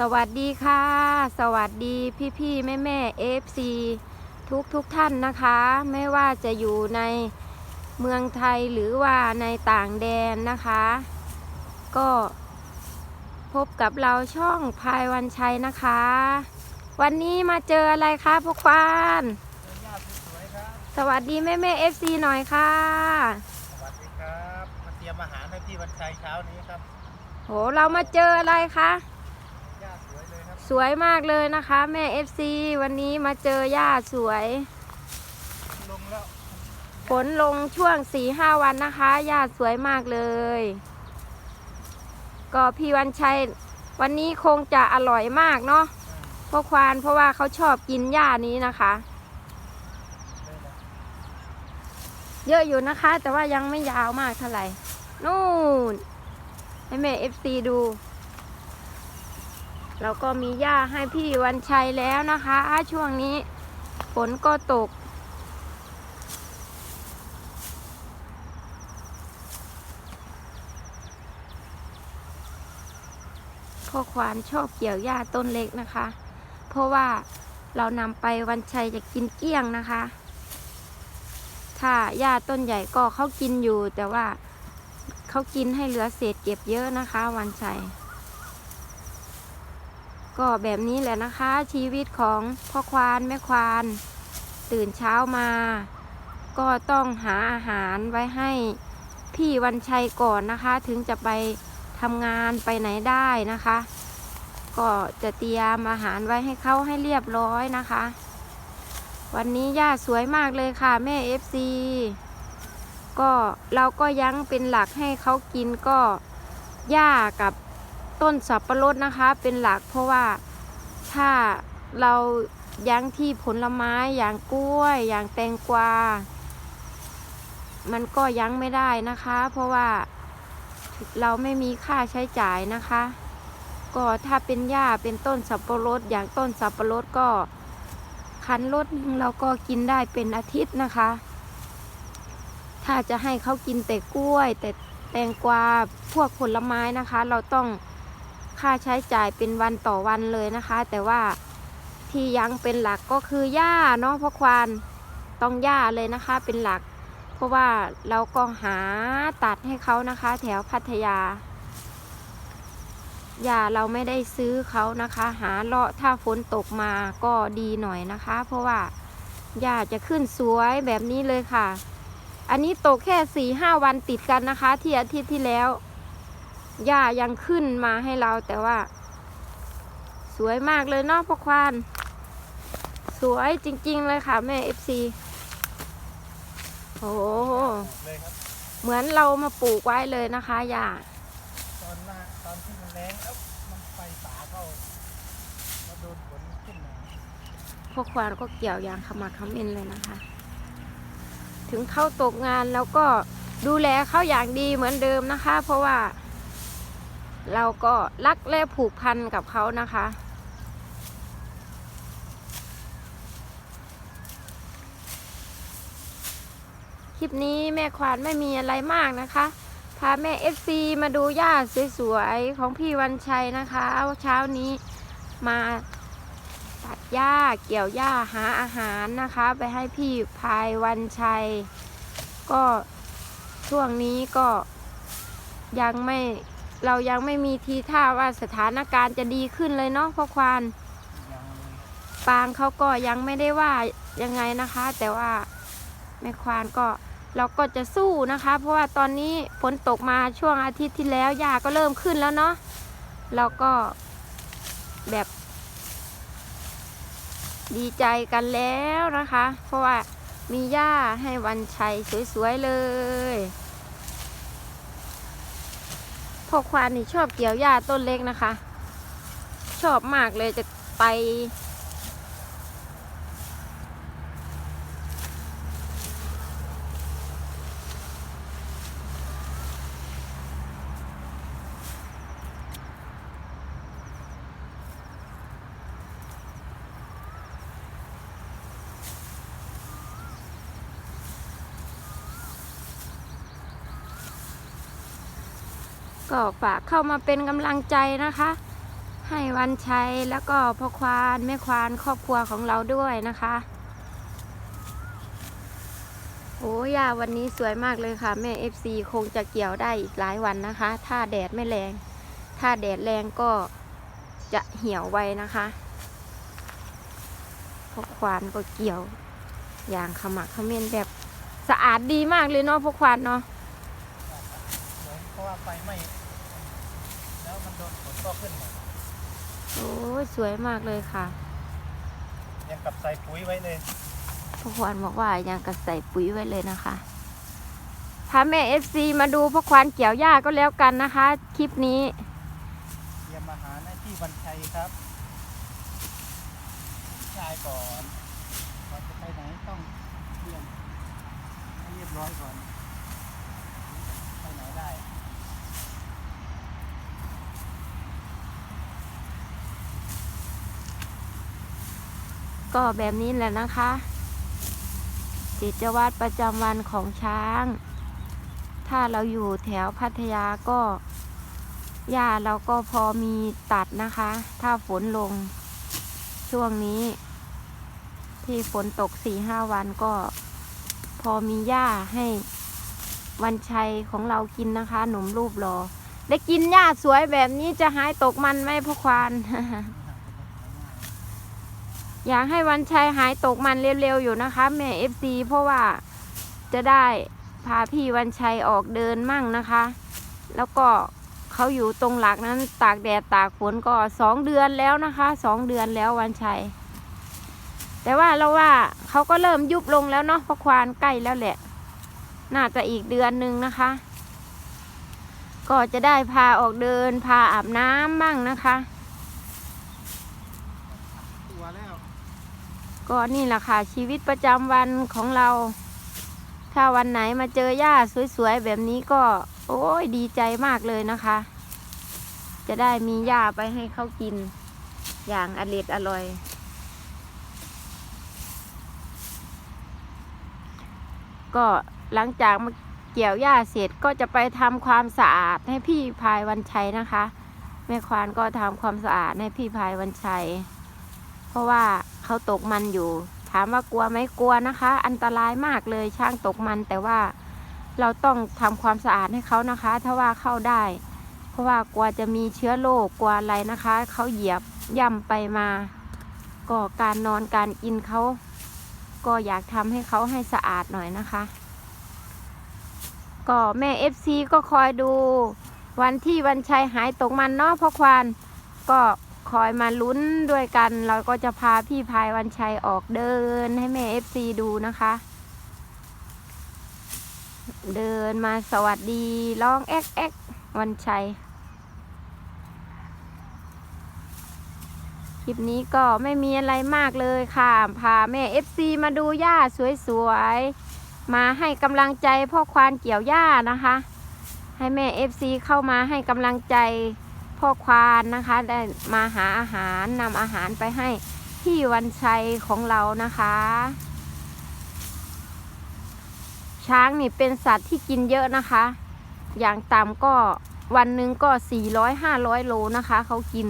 สวัสดีค่ะ สวัสดีพี่พี่แม่แม่เอฟซีทุกทุกท่านนะคะ ไม่ว่าจะอยู่ในเมืองไทยหรือว่าในต่างแดนนะคะ ก็พบกับเราช่องพายวันชัยนะคะ วันนี้มาเจออะไรคะพวกควานญาติสวยๆครับสวัสดีแม่แม่เอฟซีหน่อยค่ะ สวัสดีครับ มาเตรียมอาหารให้พี่วันชัยเช้านี้ครับ โหเรามาเจออะไรคะ สวยมากเลยนะคะ แม่ FC วันนี้มาเจอหญ้าสวยลงแล้วฝนลงช่วง4ีห้าวันนะคะหญ้าสวยมากเลย ก็พี่วันชัยวันนี้คงจะอร่อยมากเนาะเพราะควานเพราะว่าเขาชอบกินหญ้านี้นะคะเยนะเยอะอยู่นะคะ แต่ว่ายังไม่ยาวมากเท่าไหร่นู่นให้แม่ FC ดู เราก็มีหญ้าให้พี่วันชัยแล้วนะคะ ช่วงนี้ฝนก็ตกพ่อควานชอบเกี่ยวหญ้าต้นเล็กนะคะ เพราะว่าเรานำไปวันชัยจะกินเกลี้ยงนะคะ ถ้าหญ้าต้นใหญ่ก็เขากินอยู่ แต่ว่าเขากินให้เหลือเศษเก็บเยอะนะคะ วันชัย ก็แบบนี้แหละนะคะ ชีวิตของพ่อควานแม่ควาน ตื่นเช้ามา ก็ต้องหาอาหารไว้ให้พี่วันชัยก่อนนะคะ ถึงจะไปทำงานไปไหนได้นะคะ ก็จะเตรียมอาหารไว้ให้เขาให้เรียบร้อยนะคะ วันนี้ย่าสวยมากเลยค่ะ แม่เอฟซีก็เราก็ยั้งเป็นหลักให้เขากินก็หญ้ากับ ต้นสับปะรดนะคะ เป็นหลักเพราะว่าถ้าเรายั้งที่ผลไม้อย่างกล้วย อย่างแตงกวา มันก็ยั้งไม่ได้นะคะ เพราะว่าเราไม่มีค่าใช้จ่ายนะคะ ก็ถ้าเป็นหญ้าเป็นต้นสับปะรดอย่างต้นสับปะรดก็คันรถหนึ่งเราก็กินได้เป็นอาทิตย์นะคะ ถ้าจะให้เขากินแต่กล้วยแต่แตงกวาพวกผลไม้นะคะ เราต้อง ค่าใช้จ่ายเป็นวันต่อวันเลยนะคะ แต่ว่าที่ยังเป็นหลักก็คือหญ้าเนาะเพราะควานต้องหญ้าเลยนะคะเป็นหลัก เพราะว่าเราก็หาตัดให้เขานะคะ แถวพัทยาหญ้าเราไม่ได้ซื้อเขานะคะ หาเลาะถ้าฝนตกมาก็ดีหน่อยนะคะ เพราะว่าหญ้าจะขึ้นสวยแบบนี้เลยค่ะ อันนี้ตกแค่สี่ห้าวันติดกันนะคะ ที่อาทิตย์ที่แล้ว หญ้ายังขึ้นมาให้เราแต่ว่า สวยมากเลยเนาะพ่อควาน สวยจริง ๆ เลยค่ะ แม่เอฟซีโอ้โหเลยครับเหมือนเรามาปลูกไว้เลยนะคะหญ้าตอนหน้าตอนที่มันแรงเอ้ามันไฟป่าเข้าแล้วโดนฝนขึ้นมาพวกควานก็เกี่ยวยางขมักขม้นเลยนะคะ ถึงเข้าตกงานแล้วก็ดูแลเขาอย่างดีเหมือนเดิมนะคะ เพราะว่า เราก็รักและผูกพันกับเขานะคะ คลิปนี้แม่ควานไม่มีอะไรมากนะคะ พาแม่เอฟซีมาดูหญ้าสวยๆของพี่วันชัยนะคะเช้านี้มาตัดหญ้าเกี่ยวหญ้าหาอาหารนะคะ ไปให้พี่พายวันชัย ก็ช่วงนี้ก็ยังไม่ เรายังไม่มีทีท่าว่าสถานการณ์จะดีขึ้นเลยเนาะพ่อควานปางเขาก็ยังไม่ได้ว่ายังไงนะคะ แต่ว่าแม่ควานก็เราก็จะสู้นะคะ เพราะว่าตอนนี้ฝนตกมาช่วงอาทิตย์ที่แล้วหญ้าก็เริ่มขึ้นแล้วเนาะเราก็แบบ ดีใจกันแล้วนะคะ เพราะว่ามีหญ้าให้วันชัยสวยๆเลย พอควานนี่ชอบเกี่ยวหญ้าต้นเล็กนะคะ ชอบมากเลยจะไป ก็ฝากเข้ามาเป็นกำลังใจนะคะ ให้วันชัยแล้วก็พ่อควานแม่ควานครอบครัวของเราด้วยนะคะโอ้ยาวันนี้สวยมากเลยค่ะ แม่ FC คงจะเกี่ยวได้อีกหลายวันนะคะ ถ้าแดดไม่แรง ถ้าแดดแรงก็จะเหี่ยวไวนะคะพ่อควานก็เกี่ยว อย่างขมักขม้นแบบสะอาดดีมากเลยเนาะพ่อควานเนาะเพราะว่าไฟไหม้ แล้วมันโดนฝนก็ขึ้นหมดโอ้ยสวยมากเลยค่ะยังกับใส่ปุ๋ยไว้เลยพ่อควานบอกว่ายังกระใส่ปุ๋ยไว้เลยนะคะพาแม่เอฟซีมาดูพ่อควานเกี่ยวหญ้าก็แล้วกันนะคะ คลิปนี้เตรียมอาหารให้ที่วันชัยครับชายก่อนก่อนจะไปไหนต้องเตรียมให้เรียบร้อยก่อน ไปไหนได้ ก็แบบนี้แหละนะคะ กิจวัตรประจำวันของช้าง ถ้าเราอยู่แถวพัทยาก็หญ้าเราก็พอมีตัดนะคะ ถ้าฝนลงช่วงนี้ ที่ฝนตกสี่ห้าวันก็พอมีหญ้าให้วันชัยของเรากินนะคะ หนุ่มรูปรอ ได้กินหญ้าสวยแบบนี้จะหายตกมันไหมพ่อควาน อยากให้วันชัยหายตกมันเร็วๆอยู่นะคะ แม่เอฟซีเพราะว่าจะได้พาพี่วันชัยออกเดินมั่งนะคะ แล้วก็เขาอยู่ตรงหลักนั้นตากแดดตากฝนก็สองเดือนแล้วนะคะสองเดือนแล้ววันชัย แต่ว่าเราว่าเขาก็เริ่มยุบลงแล้วเนาะเพราะควานใกล้แล้วแหละ น่าจะอีกเดือนหนึ่งนะคะ ก็จะได้พาออกเดินพาอาบน้ำบ้างนะคะ ตัวแล้ว ก็นี่แหละค่ะชีวิตประจำวันของเรา ถ้าวันไหนมาเจอหญ้าสวยๆแบบนี้ก็ โอ้ยดีใจมากเลยนะคะ จะได้มีหญ้าไปให้เขากิน อย่างอร่อยอร่อย ก็หลังจากมาเกี่ยวหญ้าเสร็จก็จะไปทำความสะอาดให้พี่พายวันชัยนะคะแม่ควานก็ทำความสะอาดให้พี่พายวันชัย เพราะว่า เขาตกมันอยู่ ถามว่ากลัวไหมกลัวนะคะ อันตรายมากเลยช่างตกมันแต่ว่าเราต้องทำความสะอาดให้เขานะคะ ถ้าว่าเข้าได้ เพราะว่ากลัวจะมีเชื้อโรคกลัวอะไรนะคะเขาเหยียบย่ำไปมาก็การนอนการกินเขาก็อยากทำให้เขาให้สะอาดหน่อยนะคะ ก็แม่เอฟซีก็คอยดูวันที่วันชัยหายตกมันเนาะพ่อควานก็ คอยมาลุ้นด้วยกัน เราก็จะพาพี่พายวันชัยออกเดินให้แม่เอฟซีดูนะคะ เดินมาสวัสดีร้องแอ๊กแอ๊กวันชัย คลิปนี้ก็ไม่มีอะไรมากเลยค่ะ พาแม่เอฟซีมาดูหญ้าสวยๆ มาให้กำลังใจพ่อควานเกี่ยวหญ้านะคะ ให้แม่เอฟซีเข้ามาให้กำลังใจ พ่อควานนะคะ ได้มาหาอาหารนำอาหารไปให้พี่วันชัยของเรานะคะ ช้างนี่เป็นสัตว์ที่กินเยอะนะคะ อย่างต่ำก็วันหนึ่งก็ 400-500 โลนะคะ เขากิน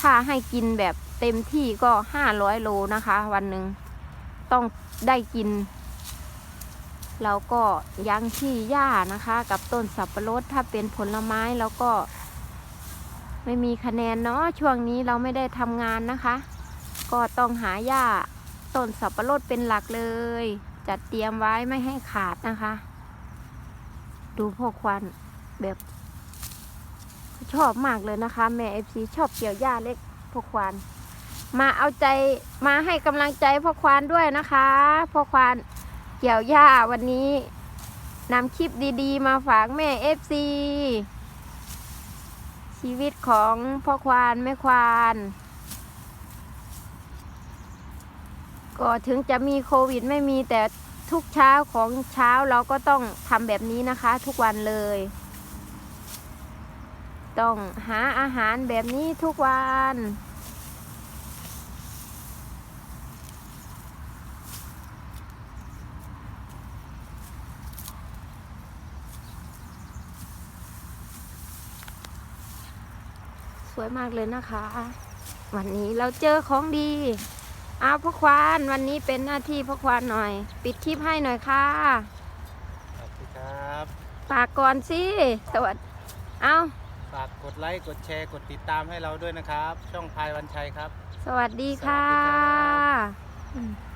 ถ้าให้กินแบบเต็มที่ก็ 500 โลนะคะ วันหนึ่งต้องได้กิน เราก็ยังที่หญ้านะคะ กับต้นสับปะรดถ้าเป็นผลไม้แล้วก็ ไม่มีคะแนนเนาะช่วงนี้เราไม่ได้ทำงานนะคะ ก็ต้องหาหญ้าต้นสับปะรดเป็นหลักเลย จัดเตรียมไว้ไม่ให้ขาดนะคะ ดูพวกควันแบบชอบมากเลยนะคะ แม่เอฟซีชอบเกี่ยวหญ้าเล็กพวกควานมาเอาใจมาให้กำลังใจพวกควานด้วยนะคะพวกควานเกี่ยวหญ้าวันนี้นำคลิปดีๆ มาฝากแม่เอฟซี ชีวิตของพ่อควานแม่ควาน ก็ถึงจะมีโควิดไม่มีแต่ทุกเช้าของเช้าเราก็ต้องทำแบบนี้นะคะ ทุกวันเลย ต้องหาอาหารแบบนี้ทุกวัน วยมากเลยนะคะ วันนี้เราเจอของดีเอาพ่อควานวันนี้เป็นหน้าที่พ่อควานหน่อย ปิดคลิปให้หน่อยค่ะสวัสดีครับปากก่อนสิสวัสดีเอาฝากกดไลค์กดแชร์กดติดตามให้เราด้วยนะครับ ช่องพายวันชัยครับ สวัสดีค่ะ